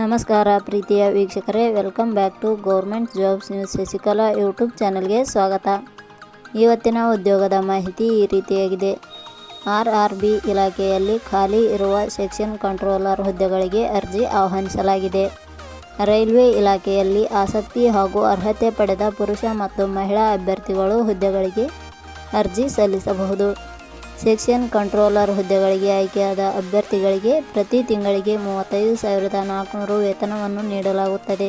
ನಮಸ್ಕಾರ ಪ್ರೀತಿಯ ವೀಕ್ಷಕರೇ welcome back to government jobs news Shashikala YouTube ಚಾನಲ್ಗೆ ಸ್ವಾಗತ. ಇವತ್ತಿನ ಉದ್ಯೋಗದ ಮಾಹಿತಿ ಈ ರೀತಿಯಾಗಿದೆ. ಆರ್ ಆರ್ ಬಿ ಇಲಾಖೆಯಲ್ಲಿ ಖಾಲಿ ಇರುವ ಸೆಕ್ಷನ್ ಕಂಟ್ರೋಲರ್ ಹುದ್ದೆಗಳಿಗೆ ಅರ್ಜಿ ಆಹ್ವಾನಿಸಲಾಗಿದೆ. ರೈಲ್ವೆ ಇಲಾಖೆಯಲ್ಲಿ ಆಸಕ್ತಿ ಹಾಗೂ ಅರ್ಹತೆ ಪಡೆದ ಪುರುಷ ಮತ್ತು ಮಹಿಳಾ ಅಭ್ಯರ್ಥಿಗಳು ಹುದ್ದೆಗಳಿಗೆ ಅರ್ಜಿ ಸಲ್ಲಿಸಬಹುದು. ಸೆಕ್ಷನ್ ಕಂಟ್ರೋಲರ್ ಹುದ್ದೆಗಳಿಗೆ ಆಯ್ಕೆಯಾದ ಅಭ್ಯರ್ಥಿಗಳಿಗೆ ಪ್ರತಿ ತಿಂಗಳಿಗೆ ಮೂವತ್ತೈದು ಸಾವಿರದ ನಾಲ್ಕುನೂರು ವೇತನವನ್ನು ನೀಡಲಾಗುತ್ತದೆ.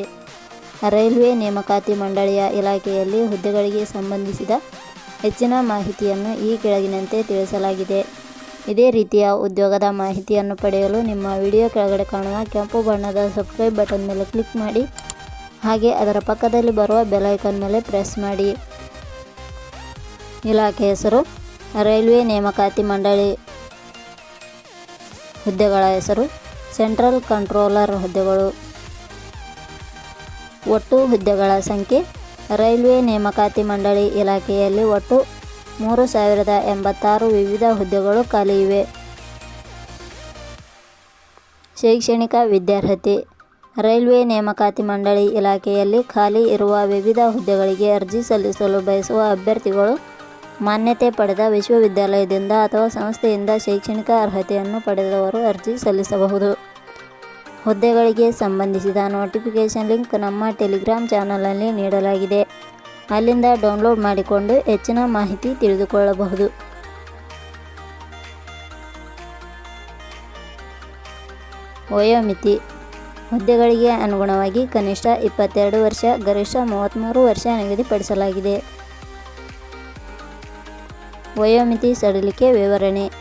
ರೈಲ್ವೆ ನೇಮಕಾತಿ ಮಂಡಳಿಯ ಇಲಾಖೆಯಲ್ಲಿ ಹುದ್ದೆಗಳಿಗೆ ಸಂಬಂಧಿಸಿದ ಹೆಚ್ಚಿನ ಮಾಹಿತಿಯನ್ನು ಈ ಕೆಳಗಿನಂತೆ ತಿಳಿಸಲಾಗಿದೆ. ಇದೇ ರೀತಿಯ ಉದ್ಯೋಗದ ಮಾಹಿತಿಯನ್ನು ಪಡೆಯಲು ನಿಮ್ಮ ವಿಡಿಯೋ ಕೆಳಗಡೆ ಕಾಣುವ ಕೆಂಪು ಬಣ್ಣದ ಸಬ್ಸ್ಕ್ರೈಬ್ ಬಟನ್ ಮೇಲೆ ಕ್ಲಿಕ್ ಮಾಡಿ, ಹಾಗೆ ಅದರ ಪಕ್ಕದಲ್ಲಿ ಬರುವ ಬೆಲ್ ಐಕಾನ್ ಮೇಲೆ ಪ್ರೆಸ್ ಮಾಡಿ. ಇಲಾಖೆ ಹೆಸರು ರೈಲ್ವೆ ನೇಮಕಾತಿ ಮಂಡಳಿ ಹುದ್ದೆಗಳ ಹೆಸರು, ಸೆಂಟ್ರಲ್ ಕಂಟ್ರೋಲರ್ ಹುದ್ದೆಗಳು. ಒಟ್ಟು ಹುದ್ದೆಗಳ ಸಂಖ್ಯೆ, ರೈಲ್ವೆ ನೇಮಕಾತಿ ಮಂಡಳಿ ಇಲಾಖೆಯಲ್ಲಿ ಒಟ್ಟು ಮೂರು ಸಾವಿರದ ಎಂಬತ್ತಾರು ವಿವಿಧ ಹುದ್ದೆಗಳು ಖಾಲಿ ಇವೆ. ಶೈಕ್ಷಣಿಕ ವಿದ್ಯಾರ್ಹತೆ ರೈಲ್ವೆ ನೇಮಕಾತಿ ಮಂಡಳಿ ಇಲಾಖೆಯಲ್ಲಿ ಖಾಲಿ ಇರುವ ವಿವಿಧ ಹುದ್ದೆಗಳಿಗೆ ಅರ್ಜಿ ಸಲ್ಲಿಸಲು ಬಯಸುವ ಅಭ್ಯರ್ಥಿಗಳು ಮಾನ್ಯತೆ ಪಡೆದ ವಿಶ್ವವಿದ್ಯಾಲಯದಿಂದ ಅಥವಾ ಸಂಸ್ಥೆಯಿಂದ ಶೈಕ್ಷಣಿಕ ಅರ್ಹತೆಯನ್ನು ಪಡೆದವರು ಅರ್ಜಿ ಸಲ್ಲಿಸಬಹುದು. ಹುದ್ದೆಗಳಿಗೆ ಸಂಬಂಧಿಸಿದ ನೋಟಿಫಿಕೇಷನ್ ಲಿಂಕ್ ನಮ್ಮ ಟೆಲಿಗ್ರಾಮ್ ಚಾನಲಲ್ಲಿ ನೀಡಲಾಗಿದೆ. ಅಲ್ಲಿಂದ ಡೌನ್ಲೋಡ್ ಮಾಡಿಕೊಂಡು ಹೆಚ್ಚಿನ ಮಾಹಿತಿ ತಿಳಿದುಕೊಳ್ಳಬಹುದು. ವಯೋಮಿತಿ. ಹುದ್ದೆಗಳಿಗೆ ಅನುಗುಣವಾಗಿ ಕನಿಷ್ಠ ಇಪ್ಪತ್ತೆರಡು ವರ್ಷ, ಗರಿಷ್ಠ ಮೂವತ್ತ್ಮೂರು ವರ್ಷ ನಿಗದಿಪಡಿಸಲಾಗಿದೆ. ವಯೋಮಿತಿ ಸಡಿಲಿಕೆ ವಿವರಣೆ.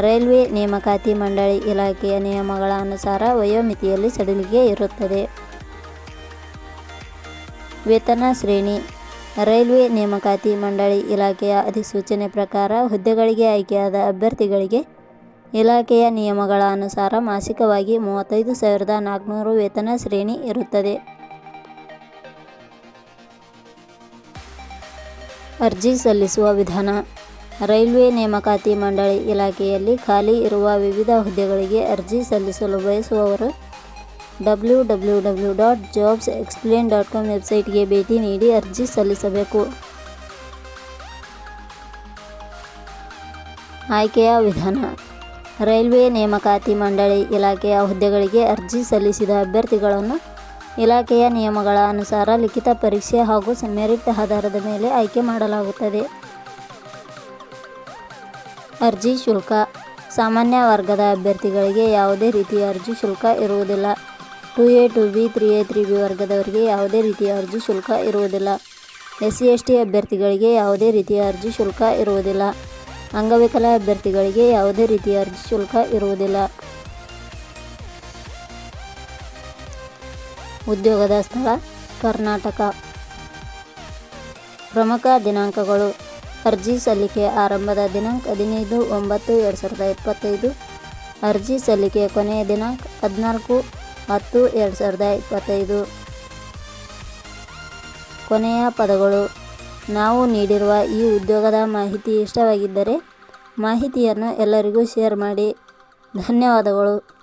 ರೈಲ್ವೆ ನೇಮಕಾತಿ ಮಂಡಳಿ ಇಲಾಖೆಯ ನಿಯಮಗಳ ಅನುಸಾರ ವಯೋಮಿತಿಯಲ್ಲಿ ಸಡಿಲಿಕೆ ಇರುತ್ತದೆ. ವೇತನ ಶ್ರೇಣಿ. ರೈಲ್ವೆ ನೇಮಕಾತಿ ಮಂಡಳಿ ಇಲಾಖೆಯ ಅಧಿಸೂಚನೆ ಪ್ರಕಾರ ಹುದ್ದೆಗಳಿಗೆ ಆಯ್ಕೆಯಾದ ಅಭ್ಯರ್ಥಿಗಳಿಗೆ ಇಲಾಖೆಯ ನಿಯಮಗಳ ಅನುಸಾರ ಮಾಸಿಕವಾಗಿ ಮೂವತ್ತೈದು ಸಾವಿರದ ನಾಲ್ಕುನೂರು ವೇತನ ಶ್ರೇಣಿ ಇರುತ್ತದೆ. ಅರ್ಜಿ ಸಲ್ಲಿಸುವ ವಿಧಾನ. ರೈಲ್ವೆ ನೇಮಕಾತಿ ಮಂಡಳಿ ಇಲಾಖೆಯಲ್ಲಿ ಖಾಲಿ ಇರುವ ವಿವಿಧ ಹುದ್ದೆಗಳಿಗೆ ಅರ್ಜಿ ಸಲ್ಲಿಸಲು ಬಯಸುವವರು W W W dot jobs explain dot com ವೆಬ್ಸೈಟ್ಗೆ ಭೇಟಿ ನೀಡಿ ಅರ್ಜಿ ಸಲ್ಲಿಸಬೇಕು. ಆಯ್ಕೆಯ ವಿಧಾನ. ರೈಲ್ವೆ ನೇಮಕಾತಿ ಮಂಡಳಿ ಇಲಾಖೆಯ ಹುದ್ದೆಗಳಿಗೆ ಅರ್ಜಿ ಸಲ್ಲಿಸಿದ ಅಭ್ಯರ್ಥಿಗಳನ್ನು ಇಲಾಖೆಯ ನಿಯಮಗಳ ಅನುಸಾರ ಲಿಖಿತ ಪರೀಕ್ಷೆ ಹಾಗೂ ಮೆರಿಟ್ ಆಧಾರದ ಮೇಲೆ ಆಯ್ಕೆ ಮಾಡಲಾಗುತ್ತದೆ. ಅರ್ಜಿ ಶುಲ್ಕ. ಸಾಮಾನ್ಯ ವರ್ಗದ ಅಭ್ಯರ್ಥಿಗಳಿಗೆ ಯಾವುದೇ ರೀತಿಯ ಅರ್ಜಿ ಶುಲ್ಕ ಇರುವುದಿಲ್ಲ. Two A, two B, three A, three B ವರ್ಗದವರಿಗೆ ಯಾವುದೇ ರೀತಿಯ ಅರ್ಜಿ ಶುಲ್ಕ ಇರುವುದಿಲ್ಲ. ಎಸ್ ಸಿ ಎಸ್ ಟಿ ಅಭ್ಯರ್ಥಿಗಳಿಗೆ ಯಾವುದೇ ರೀತಿಯ ಅರ್ಜಿ ಶುಲ್ಕ ಇರುವುದಿಲ್ಲ. ಅಂಗವಿಕಲ ಅಭ್ಯರ್ಥಿಗಳಿಗೆ ಯಾವುದೇ ರೀತಿಯ ಅರ್ಜಿ ಶುಲ್ಕ ಇರುವುದಿಲ್ಲ. ಉದ್ಯೋಗದ ಸ್ಥಳ ಕರ್ನಾಟಕ. ಪ್ರಮುಖ ದಿನಾಂಕಗಳು. ಅರ್ಜಿ ಸಲ್ಲಿಕೆ ಆರಂಭದ ದಿನಾಂಕ ಹದಿನೈದು ಒಂಬತ್ತು ಎರಡು ಸಾವಿರದ ಇಪ್ಪತ್ತೈದು. ಅರ್ಜಿ ಸಲ್ಲಿಕೆ ಕೊನೆಯ ದಿನಾಂಕ ಹದಿನಾಲ್ಕು ಹತ್ತು ಎರಡು ಸಾವಿರದ ಇಪ್ಪತ್ತೈದು. ಕೊನೆಯ ಪದಗಳು. ನಾವು ನೀಡಿರುವ ಈ ಉದ್ಯೋಗದ ಮಾಹಿತಿ ಇಷ್ಟವಾಗಿದ್ದರೆ ಮಾಹಿತಿಯನ್ನು ಎಲ್ಲರಿಗೂ ಶೇರ್ ಮಾಡಿ. ಧನ್ಯವಾದಗಳು.